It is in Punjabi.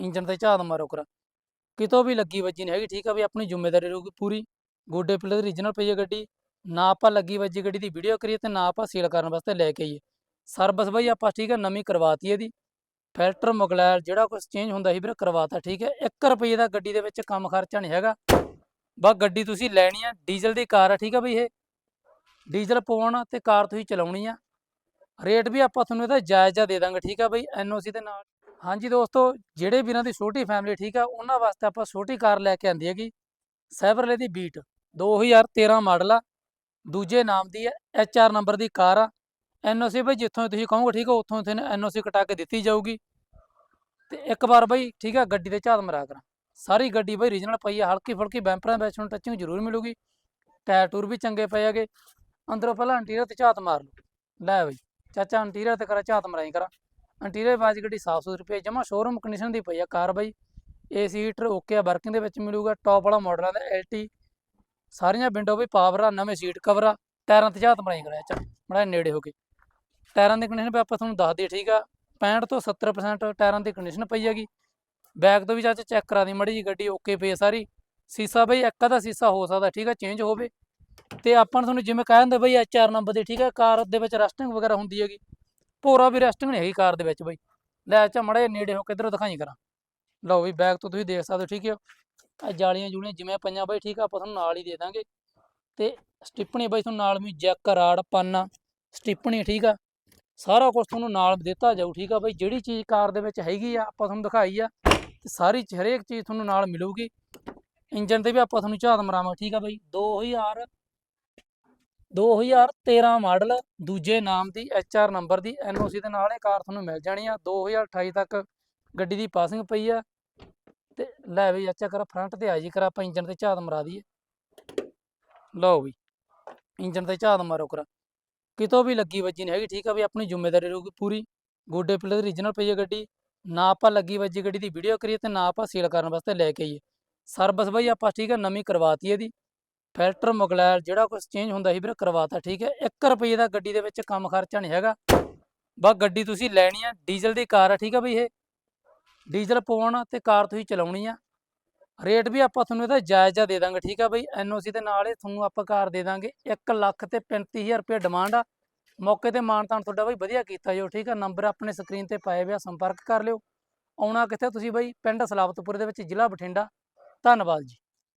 ਇੰਜਨ ਤੇ ਝਾਤ ਮਾਰੋ ਕਰਾ ਕਿਤੋਂ ਵੀ ਲੱਗੀ ਵੱਜੀ ਨਹੀਂ ਹੈਗੀ, ਠੀਕ ਆ ਵੀ ਆਪਣੀ ਜ਼ਿੰਮੇਵਾਰੀ ਰਹੂਗੀ ਪੂਰੀ। ਗੋਡੇ ਪਿੱਲੇ ਦੀ ਰੀਜਨਲ ਪਈ ਹੈ ਗੱਡੀ। ਨਾ ਆਪਾਂ ਲੱਗੀ ਵੱਜੀ ਗੱਡੀ ਦੀ ਵੀਡੀਓ ਕਰੀਏ ਤੇ ਨਾ ਆਪਾਂ ਸੇਲ ਕਰਨ ਵਾਸਤੇ ਲੈ ਕੇ ਆਈਏ। ਸਰਵਿਸ ਬਾਈ ਆਪਾਂ ਠੀਕ ਆ, ਨਵੀਂ ਕਰਵਾਤੀ ਇਹਦੀ। ਫਿਲਟਰ ਮੁਗਲੈਲ ਜਿਹੜਾ ਕੁਝ ਚੇਂਜ ਹੁੰਦਾ ਸੀ ਵੀਰੇ ਕਰਵਾਤਾ, ਠੀਕ ਹੈ 1 ਰੁਪਏ ਦਾ ਗੱਡੀ ਦੇ ਵਿੱਚ ਕੰਮ ਖਰਚਾ ਨਹੀਂ ਹੈਗਾ। ਬਸ ਗੱਡੀ ਤੁਸੀਂ ਲੈਣੀ ਆ, ਡੀਜ਼ਲ ਦੀ ਕਾਰ ਆ, ਠੀਕ ਆ ਬਈ ਇਹ। ਡੀਜ਼ਲ ਪਵਾਉਣਾ ਤੇ ਕਾਰ ਤੁਸੀਂ ਚਲਾਉਣੀ ਆ। ਰੇਟ ਵੀ ਆਪਾਂ ਤੁਹਾਨੂੰ ਇਹਦਾ ਜਾਇਜ਼ਾ ਦੇ ਦਾਂਗੇ, ਠੀਕ ਆ ਬਈ। ਐਨਓਸੀ ਦੇ ਨਾਲ। ਹਾਂਜੀ ਦੋਸਤੋ, ਜਿਹੜੇ ਵੀਰਾਂ ਦੀ ਛੋਟੀ ਫੈਮਿਲੀ ਠੀਕ ਆ, ਉਹਨਾਂ ਵਾਸਤੇ ਆਪਾਂ ਛੋਟੀ ਕਾਰ ਲੈ ਕੇ ਆਂਦੀ ਹੈਗੀ ਸੈਵਰਲੇ ਦੀ ਬੀਟ 2013 ਮਾਡਲ ਆ, ਦੂਜੇ ਨਾਮ ਦੀ ਹੈ ਐਚਆਰ ਨੰਬਰ ਦੀ ਕਾਰ ਆ ਐਨਓਸੀ ਬਈ ਜਿੱਥੋਂ ਤੁਸੀਂ ਕਹੋਗੇ ਠੀਕ ਆ, ਉੱਥੋਂ ਤੁਹਾਨੂੰ ਐਨਓਸੀ ਕਟਾ ਕੇ ਦਿੱਤੀ ਜਾਊਗੀ। ਤੇ ਇੱਕ ਵਾਰ ਬਈ ਠੀਕ ਆ, ਗੱਡੀ ਦੇ ਝਾਤ ਮਰਾ ਕਰਾਂ। ਸਾਰੀ ਗੱਡੀ ਬਈ ਰੀਜਨਲ ਪਈ ਆ, ਹਲਕੀ ਫੁਲਕੀ ਬੈਂਪਰਾਂ ਵਿੱਚ ਹੁਣ ਟੱਚਿੰਗ ਜ਼ਰੂਰ ਮਿਲੂਗੀ। ਟਾਇਰ ਟੂਰ ਵੀ ਚੰਗੇ ਪਏ ਹੈਗੇ, ਅੰਦਰੋਂ ਪਹਿਲਾਂ ਇੰਟੀਰੀਅਰ ਤੇ ਝਾਤ ਮਾਰ ਲਓ। ਲੈ ਬਈ, ਚਾਚਾ ਇੰਟੀਰੀਅਰ ਤੇ ਕਰਾ, ਝਾਤ ਮਰਾਈ ਕਰਾ। ਇੰਟੀਰੀਅਰ ਬਾਜ ਗੱਡੀ ਸਾਫ਼ ਸੁਥਰੀ ਪਈ ਜਮਾ ਸ਼ੋਰੂਮ ਕੰਡੀਸ਼ਨ ਦੀ ਪਈ ਆ ਕਾਰ ਬਈ। ਏਸੀ ਹੀਟਰ ਓਕੇ ਆ ਵਰਕਿੰਗ ਦੇ ਵਿੱਚ ਮਿਲੂਗਾ ਟੌਪ ਵਾਲਾ ਮਾਡਲ ਆ ਦਾ ਐਲਟੀ ਸਾਰੀਆਂ ਵਿੰਡੋ ਵੀ ਪਾਵਰ ਆ, ਨਵੇਂ ਸੀਟ ਕਵਰ ਆ ਟਾਇਰਾਂ ਤੇ ਜਾਤ ਮਰਾਈ ਕਰਿਆ ਚਾ ਮੜਾ ਨੇੜੇ ਹੋ ਕੇ। ਟਾਇਰਾਂ ਦੀ ਕੰਡੀਸ਼ਨ ਵੀ ਆਪਾਂ ਤੁਹਾਨੂੰ ਦੱਸ ਦਈਏ, ਠੀਕ ਆ? 65 ਤੋਂ 70% ਟਾਇਰਾਂ ਦੀ ਕੰਡੀਸ਼ਨ ਪਈ ਹੈਗੀ। ਬੈਕ ਤੋਂ ਵੀ ਚਾਚਾ ਚੈੱਕ ਕਰਾ ਦੀ, ਮੜੀ ਜੀ ਗੱਡੀ ਓਕੇ ਪਈ ਸਾਰੀ। ਸੀਸਾ ਬਈ ਇੱਕ ਦਾ ਸੀਸਾ ਹੋ ਸਕਦਾ, ਠੀਕ ਆ ਚੇਂਜ ਹੋਵੇ। ਤੇ ਆਪਾਂ ਨੂੰ ਤੁਹਾਨੂੰ ਜਿਵੇਂ ਕਹਿ ਦਿੰਦੇ ਬਈ ਐਚਆਰ ਨੰਬਰ ਦੀ, ਠੀਕ ਆ, ਕਾਰ ਦੇ ਵਿੱਚ ਰਸਟਿੰਗ ਵਗੈਰਾ ਹੁੰਦੀ ਹੈਗੀ। ਭੋਰਾ ਵੀ ਰੈਸਟਿੰਗ ਨਹੀਂ ਹੈਗੀ ਕਾਰ ਦੇ ਵਿੱਚ ਬਾਈ। ਲੈ ਚਾ ਮੜੇ ਨੇੜੇ ਹੋ ਕੇ ਦਿਖਾਈ ਕਰਾਂ। ਲਓ ਵੀ ਬੈਗ ਤੋਂ ਤੁਸੀਂ ਦੇਖ ਸਕਦੇ ਹੋ, ਠੀਕ ਹੈ। ਆ ਜਾਲੀਆਂ ਜੂਲੀਆਂ ਜਿਵੇਂ ਪਈਆਂ ਬਾਈ, ਠੀਕ ਆ, ਆਪਾਂ ਤੁਹਾਨੂੰ ਨਾਲ ਹੀ ਦੇ ਦਾਂਗੇ। ਤੇ ਸਟਿੱਪਣੀ ਬਾਈ ਤੁਹਾਨੂੰ ਨਾਲ ਵੀ ਜੈਕ, ਰਾੜ, ਪਾਨਾ, ਸਟਿੱਪਣੀ, ਠੀਕ ਆ। ਸਾਰਾ ਕੁਝ ਤੁਹਾਨੂੰ ਨਾਲ ਦਿੱਤਾ ਜਾਊ, ਠੀਕ ਆ ਬਾਈ। ਜਿਹੜੀ ਚੀਜ਼ ਕਾਰ ਦੇ ਵਿੱਚ ਹੈਗੀ ਆ, ਆਪਾਂ ਤੁਹਾਨੂੰ ਦਿਖਾਈ ਆ, ਤੇ ਸਾਰੀ ਹਰੇਕ ਚੀਜ਼ ਤੁਹਾਨੂੰ ਨਾਲ ਮਿਲੂਗੀ। ਇੰਜਨ ਤੇ ਵੀ ਆਪਾਂ ਤੁਹਾਨੂੰ ਝਾਤ ਮਰਾਵਾਂਗੇ ਠੀਕ ਆ ਬਈ। 2000 2013 ਮਾਡਲ ਦੂਜੇ ਨਾਮ ਦੀ ਐਚਆਰ ਨੰਬਰ ਦੀ ਐਨਓਸੀ ਦੇ ਨਾਲ ਇਹ ਕਾਰ ਤੁਹਾਨੂੰ ਮਿਲ ਜਾਣੀ ਆ। 2028 ਤੱਕ ਗੱਡੀ ਦੀ ਪਾਸਿੰਗ ਪਈ ਆ। ਤੇ ਲੈ ਵੀ ਅੱਛਾ ਕਰ ਫਰੰਟ ਤੇ ਆ ਜੀ ਕਰ, ਆਪਾਂ ਇੰਜਨ ਤੇ ਝਾਤ ਮਰਾ ਦਈਏ। ਲਓ ਵੀ ਇੰਜਨ ਤੇ ਝਾਤ ਮਾਰੋ ਕਰਾ। ਕਿਤੋਂ ਵੀ ਲੱਗੀ ਵੱਜੀ ਨਹੀਂ ਹੈਗੀ, ਠੀਕ ਆ ਵੀ ਆਪਣੀ ਜ਼ਿੰਮੇਵਾਰੀ ਰਹੂਗੀ ਪੂਰੀ। ਗੋਡੇ ਪਿੱਲੇ ਦੀ ਰੀਜਨਲ ਪਈ ਹੈ ਗੱਡੀ। ਨਾ ਆਪਾਂ ਲੱਗੀ ਵੱਜੀ ਗੱਡੀ ਦੀ ਵੀਡੀਓ ਕਰੀਏ ਤੇ ਨਾ ਆਪਾਂ ਸੇਲ ਕਰਨ ਵਾਸਤੇ ਲੈ ਕੇ ਆਈਏ। ਸਰਵਿਸ ਬਈ ਆਪਾਂ ਠੀਕ ਆ, ਨਵੀਂ ਕਰਵਾਤੀ ਇਹਦੀ। ਫਿਲਟਰ ਮੁਗਲੈਲ ਜਿਹੜਾ ਕੁਝ ਚੇਂਜ ਹੁੰਦਾ ਸੀ ਵੀਰੇ ਕਰਵਾਤਾ, ਠੀਕ ਹੈ? 1 ਰੁਪਏ ਦਾ ਗੱਡੀ ਦੇ ਵਿੱਚ ਕੰਮ ਖਰਚਾ ਨਹੀਂ ਹੈਗਾ। ਬਸ ਗੱਡੀ ਤੁਸੀਂ ਲੈਣੀ ਆ, ਡੀਜ਼ਲ ਦੀ ਕਾਰ ਆ, ਠੀਕ ਆ ਬਈ ਇਹ? ਡੀਜ਼ਲ ਪਵਾਉਣਾ ਤੇ ਕਾਰ ਤੁਸੀਂ ਚਲਾਉਣੀ ਆ। ਰੇਟ ਵੀ ਆਪਾਂ ਤੁਹਾਨੂੰ ਇਹਦਾ ਜਾਇਜ਼ਾ ਦੇ ਦਾਂਗੇ, ਠੀਕ ਆ ਬਈ? ਐਨਓਸੀ ਦੇ ਨਾਲ ਇਹ ਤੁਹਾਨੂੰ ਆਪਾਂ ਕਾਰ ਦੇ ਦਾਂਗੇ। 1 ਲੱਖ ਤੇ 35000 ਰੁਪਏ ਡਿਮਾਂਡ ਆ। ਮੌਕੇ ਤੇ ਮਾਨਤਾਨ ਤੁਹਾਡਾ ਬਈ ਵਧੀਆ ਕੀਤਾ ਜੋ ਠੀਕ ਆ? ਨੰਬਰ ਆਪਣੇ ਸਕਰੀਨ ਤੇ ਪਾਏ ਹੋਏ ਸੰਪਰਕ ਕਰ ਲਿਓ। ਆਉਣਾ ਕਿੱਥੇ ਤੁਸੀਂ ਬਈ? ਪਿੰਡ ਸਲਾਬਤਪੁਰ ਦੇ ਵਿੱਚ ਜ਼ਿਲ੍ਹਾ ਬਠਿੰਡਾ। ਧੰਨਵਾਦ ਜੀ।